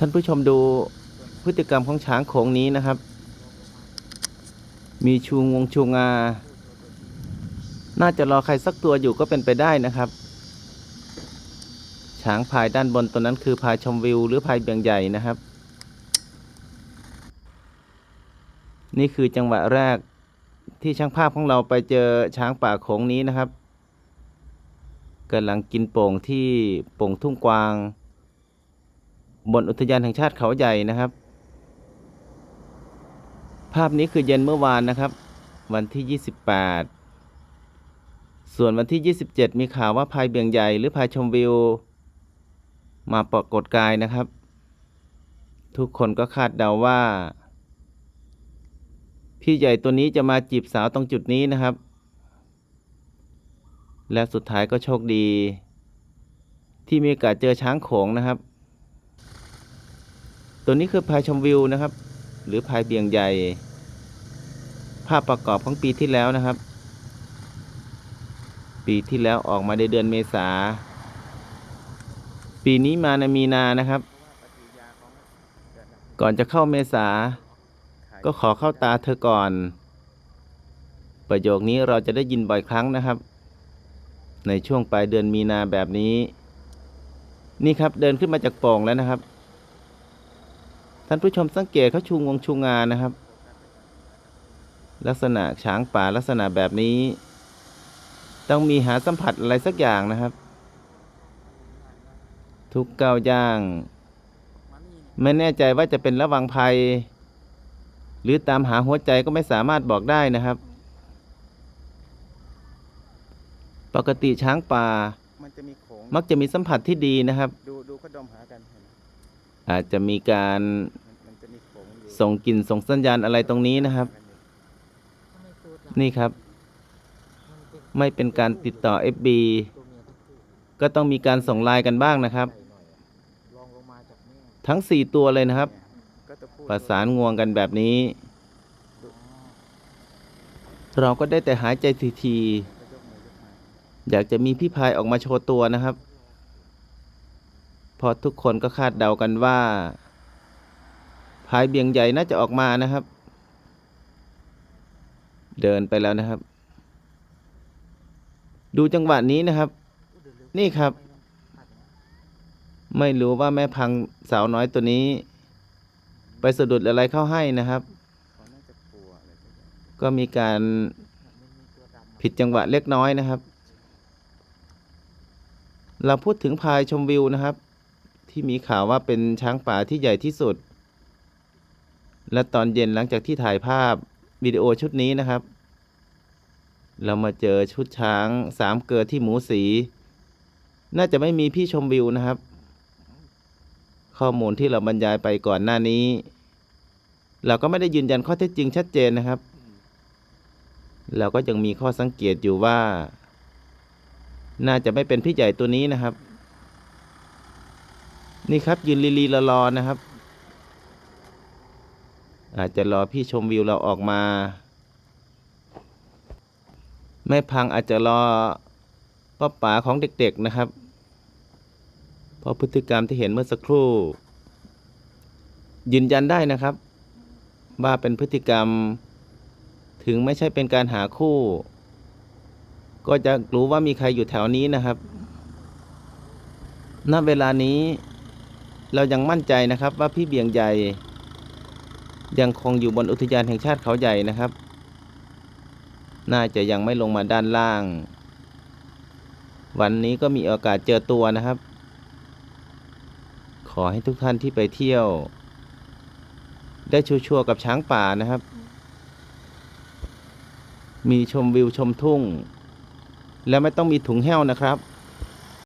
ท่านผู้ชมดูพฤติกรรมของช้างโขงนี้นะครับ มีชูงวงชูงา น่าจะรอใครสักตัวอยู่ก็เป็นไปได้นะครับ ช้างพายด้านบนตัวนั้นคือพายชมวิว หรือพายเบียงใหญ่นะครับ นี่คือจังหวะแรกที่ช่างภาพของเราไปเจอช้างป่าโขงนี้นะครับกำลังกินโป่งที่โป่งทุ่งกวาง บนอุทยานแห่งชาติเขาใหญ่นะครับ ภาพนี้คือเย็นเมื่อวานนะครับ วันที่ 28 ส่วนวันที่ 27 มีข่าวว่าพายเบี่ยงใหญ่หรือพายชมวิว มาปรากฏกายนะครับ ทุกคนก็คาดเดาว่า พี่ใหญ่ตัวนี้จะมาจีบสาวตรงจุดนี้นะครับ และสุดท้ายก็โชคดี ที่มีโอกาสเจอช้างโขงนะครับ ตัวนี้คือพายชมวิวนะครับ หรือพายเบี่ยงใหญ่ ภาพประกอบของปีที่แล้วนะครับ ปีที่แล้วออกมาในเดือนเมษา ปีนี้มาในมีนานะครับ ก่อนจะเข้าเมษา ก็ขอเข้าตาเธอก่อน ประโยคนี้เราจะได้ยินบ่อยครั้งนะครับ ในช่วงปลายเดือนมีนาแบบนี้ นี่ครับเดินขึ้นมาจากโป่งแล้วนะครับ ท่านผู้ชมสังเกตเขาชูงวงชูงานนะครับ ลักษณะช้างป่าลักษณะแบบนี้ ต้องมีหาสัมผัสอะไรสักอย่างนะครับ ทุกก้าวย่าง ไม่แน่ใจว่าจะเป็นระวังภัย หรือตามหาหัวใจก็ไม่สามารถบอกได้นะครับ ปกติช้างป่ามันจะมีโขงมักจะมีสัมผัสที่ดีนะครับ ดู อาจจะมีการมันมันจะมีโขงอยู่ส่งกลิ่นส่งสัญญาณอะไรตรงนี้นะครับ นี่ครับ ไม่เป็นการติดต่อ FB ก็ต้องมีการส่งไลน์กันบ้างนะครับ ทั้ง 4 ตัวเลยนะครับก็จะพูดประสานงวงกันแบบนี้ เราก็ได้แต่หายใจทีทีก็ยกมือยกมาๆอยากจะมีพี่พายออกมาโชว์ตัวนะครับ เพอทุกคนก็คาดเดากันว่า พายเบียงใหญ่น่าจะออกมานะครับ เดินไปแล้วนะครับ ดูจังหวะนี้นะครับ นี่ครับ ไม่รู้ว่าแม่พังสาวน้อยตัวนี้ ไปสะดุดอะไรเข้าให้นะครับ ก็มีการผิดจังหวะเล็กน้อยนะครับ เราพูดถึงพายชมวิวนะครับ ที่มีข่าวว่าเป็นช้างป่าที่ใหญ่ที่สุด และตอนเย็นหลังจากที่ถ่ายภาพวิดีโอชุดนี้นะครับ เรามาเจอชุดช้างสามเกลือที่หมูสี น่าจะไม่มีพี่ชมวิวนะครับ ข้อมูลที่เราบรรยายไปก่อนหน้านี้ เราก็ไม่ได้ยืนยันข้อเท็จจริงชัดเจนนะครับ เราก็ยังมีข้อสังเกตอยู่ว่า น่าจะไม่เป็นพี่ใหญ่ตัวนี้นะครับ นี่ครับยืนลีลีรอรอๆนะครับ อาจจะรอพี่ชมวิวเราออกมา แม่พังอาจจะรอป้าป๋าของเด็กๆนะครับ เพราะพฤติกรรมที่เห็นเมื่อสักครู่ ยืนยันได้นะครับ ว่าเป็นพฤติกรรม ถึงไม่ใช่เป็นการหาคู่ ก็จะรู้ว่ามีใครอยู่แถวนี้นะครับณเวลานี้ เรายังมั่นใจนะครับว่าพี่เบียงใหญ่ ยังคงอยู่บนอุทยานแห่งชาติเขาใหญ่นะครับ น่าจะยังไม่ลงมาด้านล่าง วันนี้ก็มีโอกาสเจอตัวนะครับ ขอให้ทุกท่านที่ไปเที่ยว ได้ชัวร์ๆกับช้างป่านะครับ มีชมวิวชมทุ่ง แล้วไม่ต้องมีถุงแห้วนะครับ